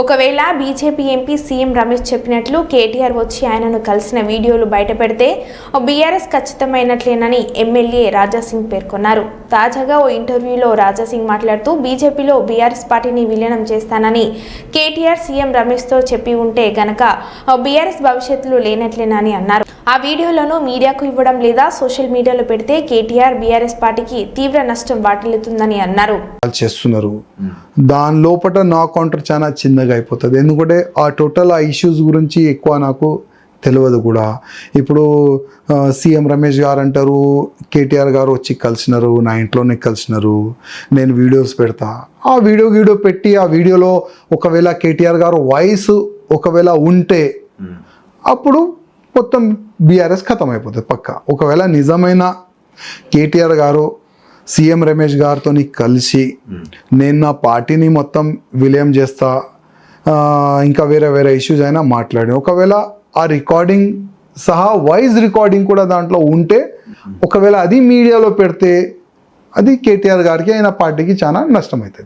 ఒకవేళ BJP MP CM Ramesh చెప్పినట్లు కేటీఆర్ వచ్చి ఆయనను కలిసిన వీడియోలు బయటపెడితే బీఆర్ఎస్ ఖచ్చితమైనట్లేనని ఎమ్మెల్యే రాజాసింగ్ పేర్కొన్నారు. తాజాగా ఓ ఇంటర్వ్యూలో రాజాసింగ్ మాట్లాడుతూ బీజేపీలో బీఆర్ఎస్ పార్టీని విలీనం చేస్తానని కేటీఆర్ సీఎం రమేష్తో చెప్పి ఉంటే గనక బీఆర్ఎస్ భవిష్యత్తులో లేనట్లేనని అన్నారు. ఆ వీడియోలను మీడియాకు ఇవ్వడం లేదా సోషల్ మీడియాలో పెడితే కేటీఆర్ బీఆర్ఎస్ పార్టీకి తీవ్ర నష్టం వాటిల్లుతుందని అన్నారు. చేస్తున్నారు. దాని లోపల నా కౌంటర్ చాలా చిన్నగా అయిపోతుంది. ఎందుకంటే ఆ టోటల్ ఆ ఇష్యూస్ గురించి ఎక్కువ నాకు తెలియదు కూడా. ఇప్పుడు సీఎం రమేష్ గారు అంటారు కేటీఆర్ గారు వచ్చి కలిసినారు నా ఇంట్లోనే కలిసినారు నేను వీడియోస్ పెడతా. ఆ వీడియో వీడియో పెట్టి ఆ వీడియోలో ఒకవేళ కేటీఆర్ గారు వాయిస్ ఒకవేళ ఉంటే అప్పుడు మొత్తం బీఆర్ఎస్ ఖతం అయిపోతుంది పక్క. ఒకవేళ నిజమైన కేటీఆర్ గారు సీఎం రమేష్ గారితో కలిసి నేను నా పార్టీని మొత్తం విలయం చేస్తా ఇంకా వేరే వేరే ఇష్యూస్ అయినా మాట్లాడి ఒకవేళ ఆ రికార్డింగ్ సహా వాయిస్ రికార్డింగ్ కూడా దాంట్లో ఉంటే ఒకవేళ అది మీడియాలో పెడితే అది కేటీఆర్ గారికి ఆయన పార్టీకి చాలా నష్టం అవుతుంది